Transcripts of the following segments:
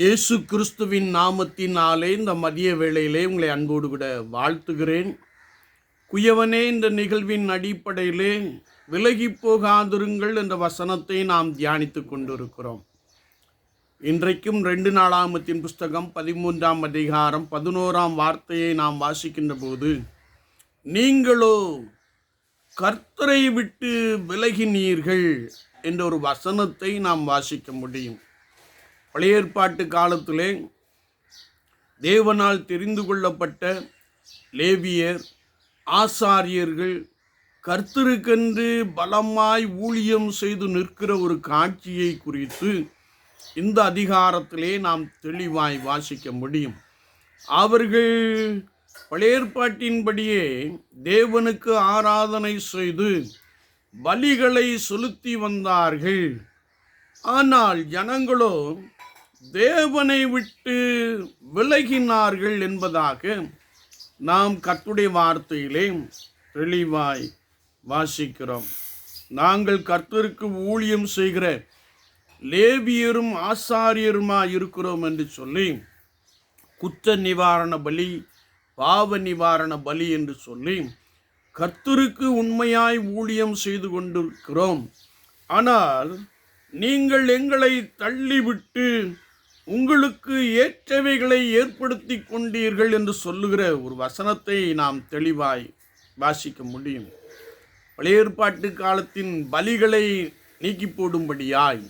இயேசு கிறிஸ்துவின் நாமத்தினாலே இந்த மதிய வேளையிலே உங்களை அன்போடு கூட வாழ்த்துகிறேன். குயவனே இந்த நிகழ்வின் அடிப்படையிலே விலகி போகாதிருங்கள் என்ற வசனத்தை நாம் தியானித்து கொண்டிருக்கிறோம். இன்றைக்கும் ரெண்டு நாளாமத்தின் புஸ்தகம் பதிமூன்றாம் அதிகாரம் பதினோராம் வார்த்தையை நாம் வாசிக்கின்ற போது நீங்களோ கர்த்தரை விட்டு விலகினீர்கள் என்ற ஒரு வசனத்தை நாம் வாசிக்க முடியும். பழைய ஏற்பாட்டு காலத்திலே தேவனால் தெரிந்து கொள்ளப்பட்ட லேவியர் ஆசாரியர்கள் கர்த்தருக்கென்று பலமாய் ஊழியம் செய்து நிற்கிற ஒரு காட்சியை குறித்து இந்த அதிகாரத்திலே நாம் தெளிவாய் வாசிக்க முடியும். அவர்கள் பழையற்பாட்டின்படியே தேவனுக்கு ஆராதனை செய்து பலிகளை செலுத்தி வந்தார்கள். ஆனால் ஜனங்களோ தேவனை விட்டு விலகினார்கள் என்பதாக நாம் கர்த்துடைய வார்த்தையிலே தெளிவாய் வாசிக்கிறோம். நாங்கள் கர்த்தருக்கு ஊழியம் செய்கிற லேவியரும் ஆசாரியருமா இருக்கிறோம் என்று சொல்லி குற்ற நிவாரண பலி பாவ நிவாரண பலி என்று சொல்லி கர்த்தருக்கு உண்மையாய் ஊழியம் செய்து கொண்டிருக்கிறோம். ஆனால் நீங்கள் எங்களை தள்ளிவிட்டு உங்களுக்கு ஏற்றவைகளை ஏற்படுத்தி கொண்டீர்கள் என்று சொல்லுகிற ஒரு வசனத்தை நாம் தெளிவாய் வாசிக்க முடியும். பழைய ஏற்பாட்டு காலத்தின் பலிகளை நீக்கி போடும்படியாய்.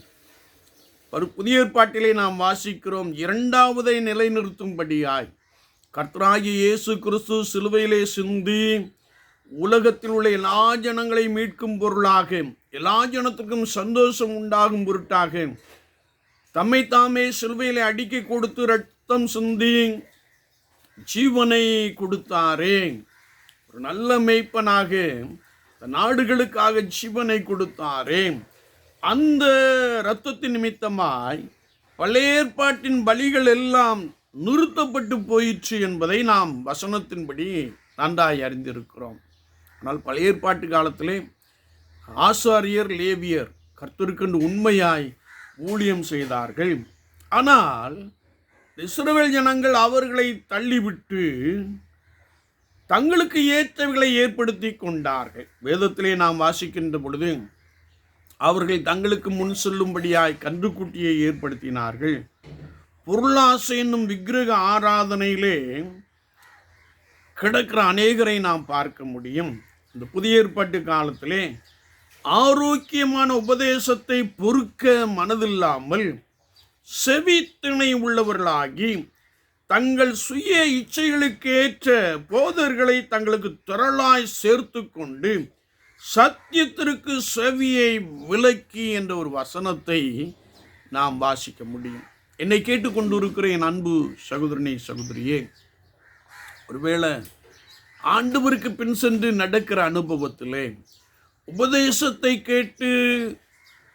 ஒரு புதிய ஏற்பாட்டிலே நாம் வாசிக்கிறோம் இரண்டாவதை நிலைநிறுத்தும்படியாய். கர்த்தராகிய இயேசு கிறிஸ்து சிலுவையிலே சிந்தி உலகத்தில் உள்ள எல்லா ஜனங்களை மீட்கும் பொருளாக எல்லா ஜனத்துக்கும் சந்தோஷம் உண்டாகும் பொருட்டாக தம்மை தாமே சிலுவையிலே அடுக்கி கொடுத்து ரத்தம் சிந்தி ஜீவனை கொடுத்தாரே ஒரு நல்ல மெய்ப்பனாக நாடுகளுக்காக ஜீவனை கொடுத்தாரே அந்த இரத்தத்தின் நிமித்தமாய் பழைய ஏற்பாட்டின் பலிகள் எல்லாம் நிறுத்தப்பட்டு போயிற்று என்பதை நாம் வசனத்தின்படி நன்றாய் அறிந்திருக்கிறோம். ஆனால் பழைய ஏற்பாட்டு காலத்திலே ஆசாரியர் லேவியர் கர்த்தருக்கென்று உண்மையாய் ஊழியம் செய்தார்கள். ஆனால் இஸ்ரவேல் ஜனங்கள் அவர்களை தள்ளிவிட்டு தங்களுக்கு ஏற்றவைகளை ஏற்படுத்தி கொண்டார்கள். வேதத்திலே நாம் வாசிக்கின்ற பொழுது அவர்கள் தங்களுக்கு முன் செல்லும்படியாய் கன்றுக்குட்டியை ஏற்படுத்தினார்கள். பொருளாசை என்னும் விக்கிரக ஆராதனையிலே கிடக்கிற அநேகரை நாம் பார்க்க முடியும். இந்த புதிய ஏற்பாட்டு காலத்திலே ஆரோக்கியமான உபதேசத்தை பொறுக்க மனதில்லாமல் செவித்திணை உள்ளவர்களாகி தங்கள் சுய இச்சைகளுக்கு ஏற்ற போதர்களை தங்களுக்கு திரளாய் சேர்த்து கொண்டு சத்தியத்திற்கு செவியை விலக்கி என்ற ஒரு வசனத்தை நாம் வாசிக்க முடியும். என்னை கேட்டுக்கொண்டிருக்கிற என் அன்பு சகோதரனே சகோதரியே ஒருவேளை ஆண்டவருக்கு பின் சென்று நடக்கிற அனுபவத்திலே உபதேசத்தை கேட்டு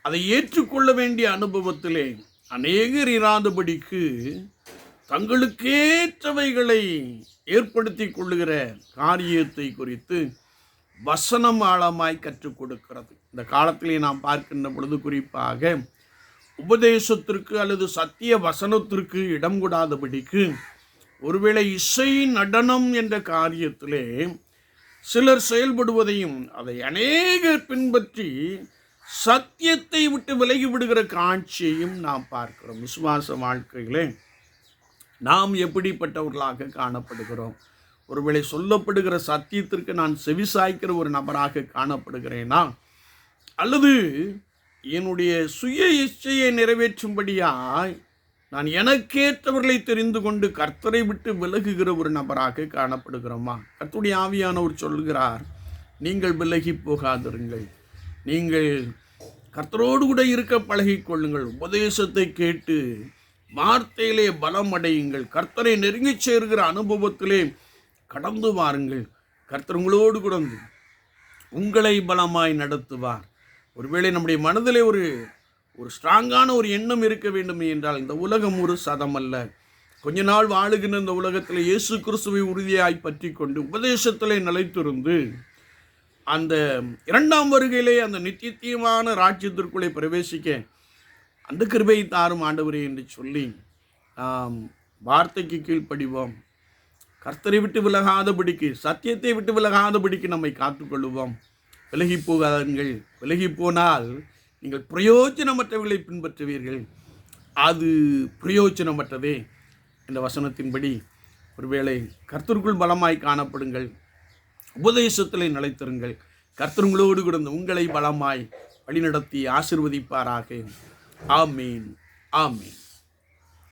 அதை ஏற்றுக்கொள்ள வேண்டிய அனுபவத்திலே அநேகர் இராதபடிக்கு தங்களுக்கேற்றவைகளை ஏற்படுத்தி கொள்ளுகிற காரியத்தை குறித்து வசனம் ஆழமாய் கற்றுக் கொடுக்கிறது. இந்த காலத்திலே நாம் பார்க்கின்ற பொழுது குறிப்பாக உபதேசத்திற்கு அல்லது சத்திய வசனத்திற்கு இடம் கூடாதபடிக்கு ஒருவேளை இசை நடனம் என்ற காரியத்திலே சிலர் செயல்படுவதையும் அதை அநேகர் பின்பற்றி சத்தியத்தை விட்டு விலகி விடுகிற காட்சியையும் நாம் பார்க்கிறோம். விசுவாச வாழ்க்கையிலே நாம் எப்படிப்பட்டவர்களாக காணப்படுகிறோம்? ஒருவேளை சொல்லப்படுகிற சத்தியத்திற்கு நான் செவிசாய்க்கிற ஒரு நபராக காணப்படுகிறேனா? அல்லது என்னுடைய சுய இச்சையை நிறைவேற்றும்படியாய் நான் எனக்கேற்றவர்களை தெரிந்து கொண்டு கர்த்தரை விட்டு விலகுகிற ஒரு நபராக காணப்படுகிறோமா? கர்த்துடைய ஆவியானவர் சொல்கிறார் நீங்கள் விலகி போகாதிருங்கள். நீங்கள் கர்த்தரோடு கூட இருக்க பழகிக்கொள்ளுங்கள். உபதேசத்தை கேட்டு வார்த்தையிலே பலம் அடையுங்கள் கர்த்தரை நெருங்கிச் சேர்கிற அனுபவத்திலே கடந்து வாருங்கள். கர்த்தர் உங்களோடு கூட உங்களை பலமாய் நடத்துவார். ஒருவேளை நம்முடைய மனதிலே ஒரு ஒரு ஸ்ட்ராங்கான ஒரு எண்ணம் இருக்க வேண்டும் என்றால் இந்த உலகம் ஒரு சதம் அல்ல. கொஞ்ச நாள் வாழுகின்ற இந்த உலகத்தில் இயேசு கிறிஸ்துவை உறுதியாய் பற்றி கொண்டு உபதேசத்தில் நிலைத்திருந்து அந்த இரண்டாம் வருகையிலே அந்த நித்தியமான ராஜ்யத்திற்குள்ளே பிரவேசிக்க அந்த கிருபையை தாரும் ஆண்டவரே என்று சொல்லி நாம் வார்த்தைக்கு கீழ்ப்படிவோம். கர்த்தரை விட்டு விலகாதபடிக்கு சத்தியத்தை விட்டு விலகாதபடிக்கு நம்மை காத்துக்கொள்வோம் விலகி போகாதீர்கள். விலகி போனால் நீங்கள் பிரயோஜனமற்றவர்களை பின்பற்றுவீர்கள். அது பிரயோஜனமற்றதே இந்த வசனத்தின்படி ஒருவேளை கர்த்தருக்குள் பலமாய் காணப்படுங்கள். உபதேசத்திலே நிலைத்திருங்கள். கர்த்தருங்களோடு கூட உங்களை பலமாய் வழிநடத்தி ஆசிர்வதிப்பாராக. ஆமீன். ஆமீன்.